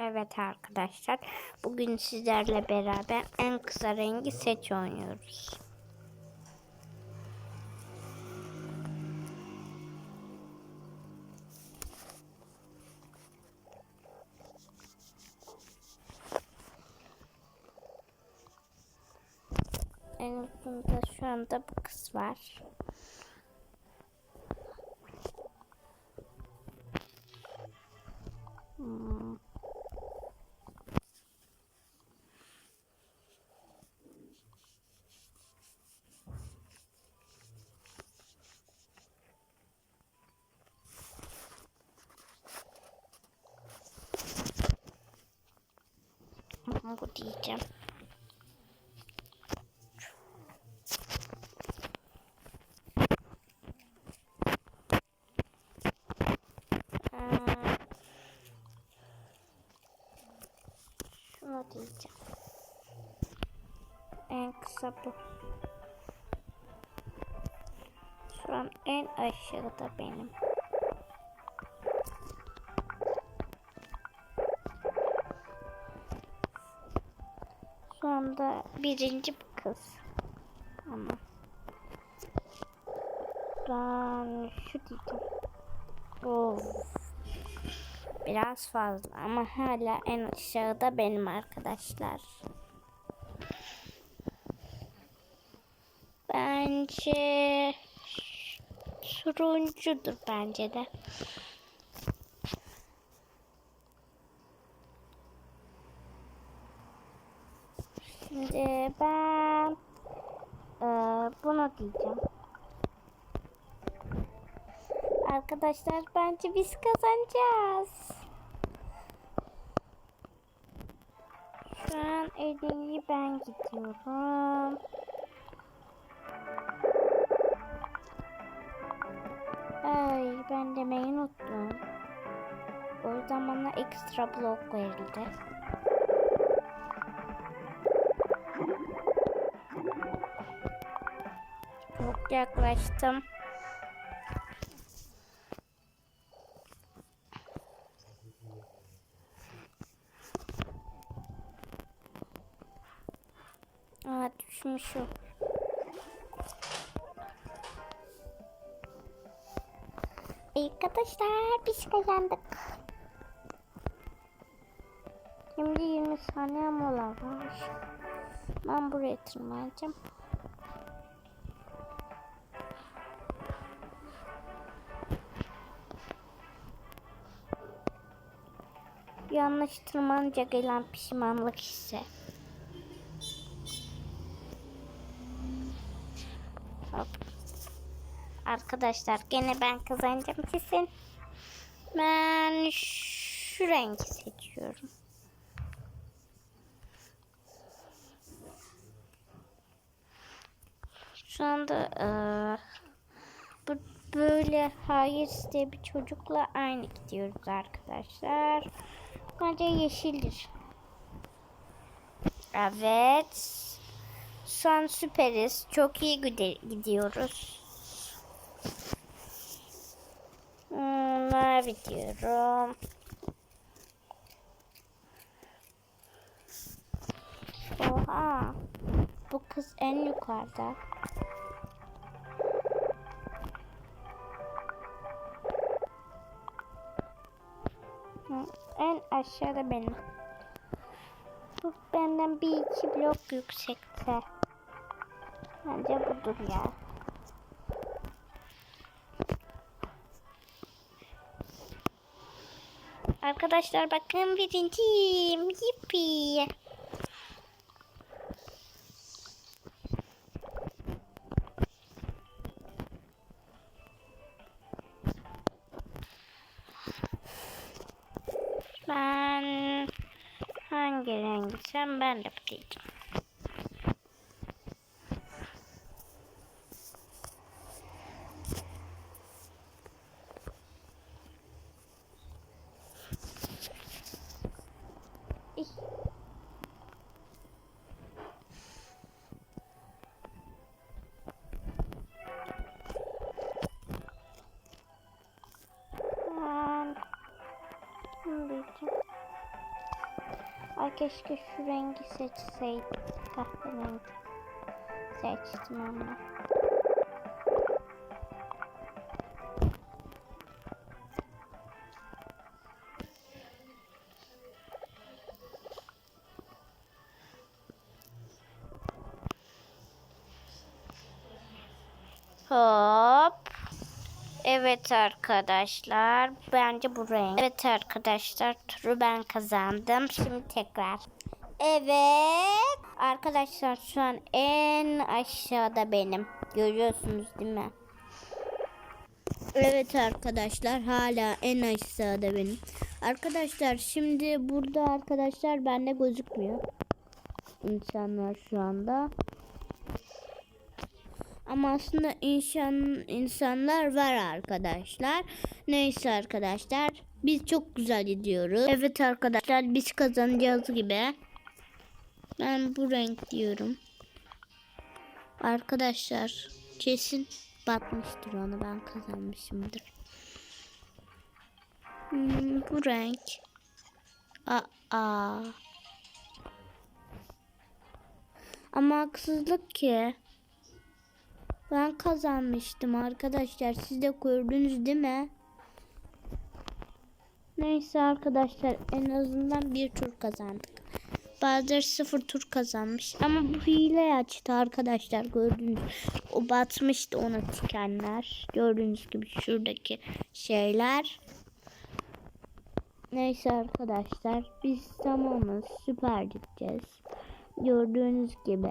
Evet arkadaşlar. Bugün sizlerle beraber en kısa rengi seç oynuyoruz. En ucunda şu anda bu kız var. Hmm. Bu diyeceğim. Şunu diyeceğim. En kısa bu. Şu an en aşağıda benim. Birinci kız. Ama ben şu diyeceğim. Of. Biraz fazla ama hala en aşağıda benim arkadaşlar. Bence turuncudur bence de. Şimdi ben e, bunu diyeceğim. Arkadaşlar bence biz kazanacağız. Şu an iyi ben gidiyorum. Ay ben demeyi unuttum. O yüzden bana ekstra blok verildi. Yaklaştım. Aa düşmüşüm. Arkadaşlar biz kazandık. Şimdi 20 saniye mola var. Ben buraya tırmanacağım. Yanlış tırmanınca gelen pişmanlık hissi. Hop. Arkadaşlar gene ben kazanacağım kesin. Ben şu rengi seçiyorum. Şu anda eee, bu böyle hayır diye bir çocukla aynı gidiyoruz arkadaşlar. Bence yeşildir. Evet. Şu an süperiz. Çok iyi gidiyoruz. Mavi diyorum. Oha. Bu kız en yukarıda. Aşağıda benim. Bu benden bir iki blok yüksekte. Bence budur ya. Arkadaşlar bakın birinciyim. Yippi. Rengisem ben de bu keşke şu rengi seçseydim. Kahverengi. Seçtim ama. Hop. Evet arkadaşlar. Bence bu renk. Evet arkadaşlar. Turu ben kazandım. Şimdi tekrar. Evet. Arkadaşlar şu an en aşağıda benim. Görüyorsunuz değil mi? Evet arkadaşlar hala en aşağıda benim. Arkadaşlar şimdi burada arkadaşlar bende gözükmüyor. İnsanlar şu anda. Ama aslında insan insanlar var arkadaşlar. Neyse arkadaşlar. Biz çok güzel gidiyoruz. Evet arkadaşlar biz kazanacağız gibi. Ben bu renk diyorum. Arkadaşlar kesin batmıştır onu ben kazanmışımdır. Hmm, bu renk. Aa. Ama haksızlık ki. Ben kazanmıştım arkadaşlar. Siz de gördünüz değil mi? Neyse arkadaşlar en azından bir tur kazandık. Bazıları sıfır tur kazanmış. Ama bu hile açtı arkadaşlar gördünüz. O batmıştı ona tikenler. Gördüğünüz gibi şuradaki şeyler. Neyse arkadaşlar biz tamamız süper gideceğiz. Gördüğünüz gibi.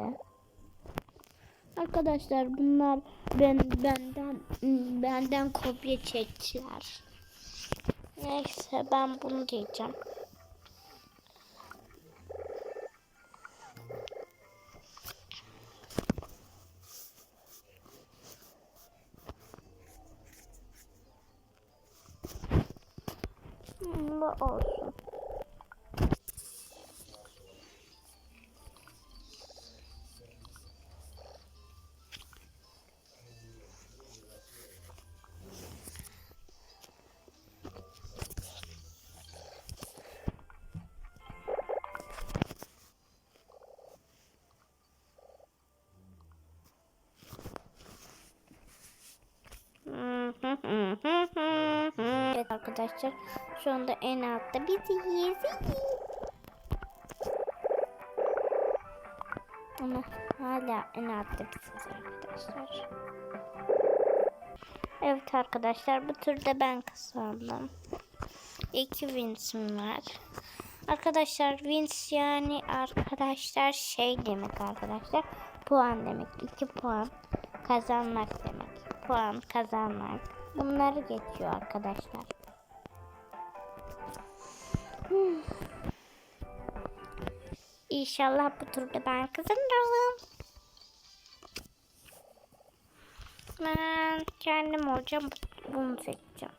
Arkadaşlar bunlar ben benden benden kopya çektiler. Neyse ben bunu diyeceğim. Olsun. Arkadaşlar şu anda en altta biziz. Ama hala en altta biziz arkadaşlar. Evet arkadaşlar bu turda ben kazandım. İki wins'im var. Arkadaşlar wins yani arkadaşlar şey demek arkadaşlar. Puan demek. İki puan kazanmak demek. Puan kazanmak. Bunları geçiyor arkadaşlar. İnşallah bu turda ben kazanırım. Ben kendim olacağım. Bunu seçeceğim.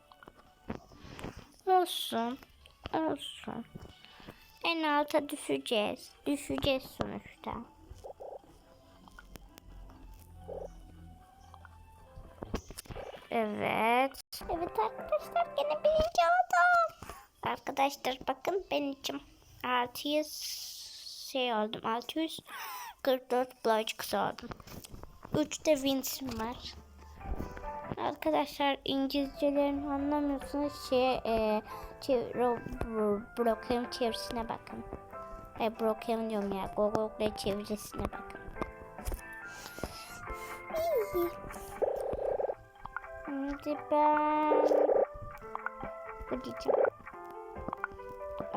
Olsun. Olsun. En alta düşeceğiz. Düşeceğiz sonuçta. Evet. Evet arkadaşlar yine birinci oldum. Arkadaşlar bakın benim için 600 şey oldum. 644 blocks oldum. 3 de wins'im var. Arkadaşlar İngilizcelerini anlamıyorsunuz şey e, çevir, Brookhaven çevirisine bakın. E, Brookhaven diyorum ya. Google çevirisine bakın. Şimdi ben bu.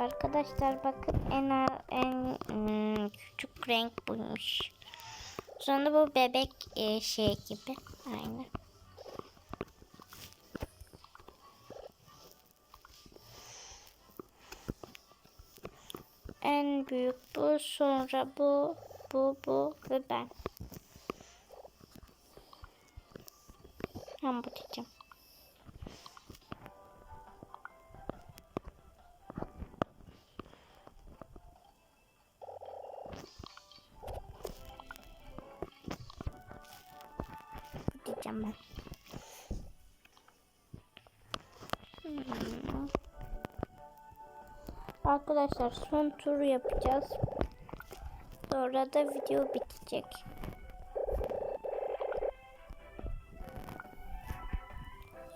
Arkadaşlar bakın en en hmm, küçük renk buymuş. Sonra bu bebek e, şey gibi. Aynen. En büyük bu, sonra bu, bu, bu ve ben. Ben bu diyeceğim. Arkadaşlar son turu yapacağız. Sonra da video bitecek.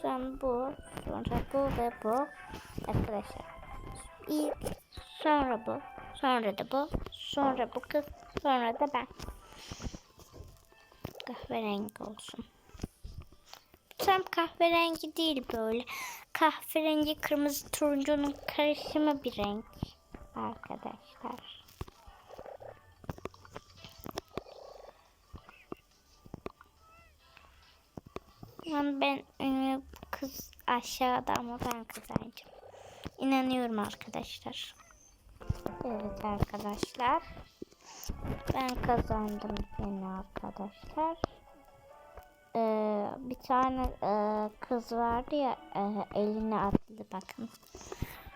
Sonra bu, sonra bu ve bu. Arkadaşlar. İlk, sonra bu, sonra da bu, sonra bu kız, sonra da ben. Kahverengi olsun. Tam kahverengi değil böyle. Kahverengi, kırmızı, turuncunun karışımı bir renk. Arkadaşlar. Yani ben e, kız aşağıda ama ben kazanacağım. İnanıyorum arkadaşlar. Evet arkadaşlar. Ben kazandım yine arkadaşlar. Ee, bir tane e, kız vardı ya e, eline attı bakın.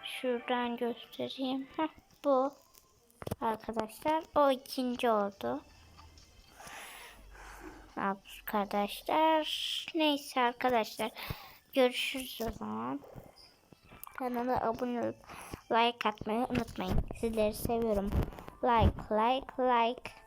Şuradan göstereyim. Heh, bu arkadaşlar. O ikinci oldu. Arkadaşlar. Neyse arkadaşlar. Görüşürüz o zaman. Kanala abone olup like atmayı unutmayın. Sizleri seviyorum. Like, like, like.